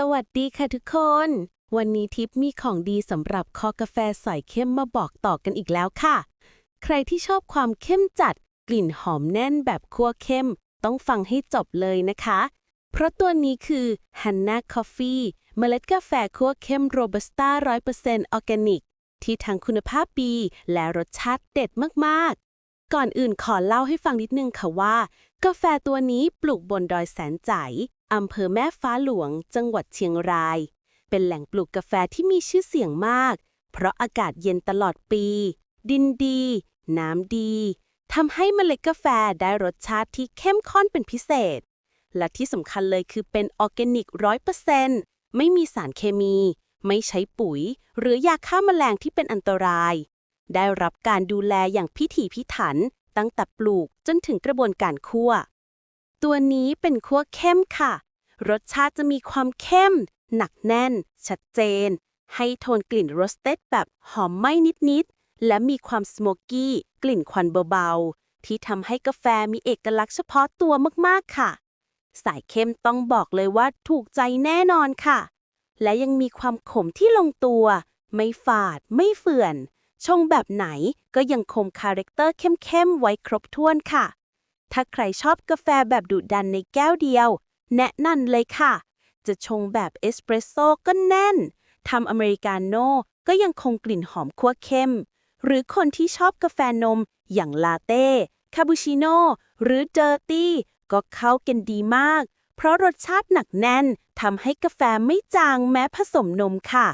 สวัสดีค่ะทุกคน วันนี้ทิปมีของดีสำหรับคอกาแฟสายเข้มมาบอกต่อกันอีกแล้วค่ะ ใครที่ชอบความเข้มจัด กลิ่นหอมแน่นแบบคั่วเข้ม ต้องฟังให้จบเลยนะคะ เพราะตัวนี้คือ Hanna Coffee เมล็ดกาแฟคั่วเข้มโรบัสต้า100%ออร์แกนิก ที่ทั้งคุณภาพดีและรสชาติเด็ดมาก ก่อนอื่นขอเล่าให้ฟังนิดนึงค่ะว่า กาแฟตัวนี้ปลูกบนดอยแสนใจอำเภอแม่ฟ้าหลวง จังหวัดเชียงราย เป็นแหล่งปลูกกาแฟที่มีชื่อเสียงมาก เพราะอากาศเย็นตลอดปี ดินดี น้ำดีทำให้เมล็ดกาแฟได้รสชาติที่เข้มข้นเป็นพิเศษ และที่สำคัญเลยคือเป็นออร์แกนิกร้อยเปอร์เซ็นต์ไม่มีสารเคมี ไม่ใช้ปุ๋ย หรือยาฆ่าแมลงที่เป็นอันตราย ได้รับการดูแลอย่างพิถีพิถัน ตั้งแต่ปลูกจนถึงกระบวนการคั่ว ตัวนี้เป็นคั่วเข้มค่ะ รสชาติจะมีความเข้ม หนักแน่น ชัดเจน ให้โทนกลิ่นโรสเต็ดแบบหอมไหม้นิด ๆ และมีความสโมกกี้ กลิ่นควันเบา ๆ ที่ทำให้กาแฟมีเอกลักษณ์เฉพาะตัวมาก ๆ ค่ะ สายเข้มต้องบอกเลยว่าถูกใจแน่นอนค่ะ และยังมีความขมที่ลงตัว ไม่ฝาด ไม่เฟื่อน ชงแบบไหนก็ยังคงคาแรคเตอร์เข้มๆไว้ครบถ้วนค่ะ ถ้าใครชอบกาแฟแบบดุดันในแก้วเดียว แนะนำเลยค่ะ จะชงแบบเอสเปรสโซ่ก็แน่นทำอเมริกาโน่ก็ยังคงกลิ่นหอมคั่วเข้ม หรือคนที่ชอบกาแฟนมอย่างลาเต้ คาปูชิโน่หรือเดอร์ตี้ก็เข้ากันดีมาก เพราะรสชาติหนักแน่นทำให้กาแฟไม่จางแม้ผสมนมค่ะ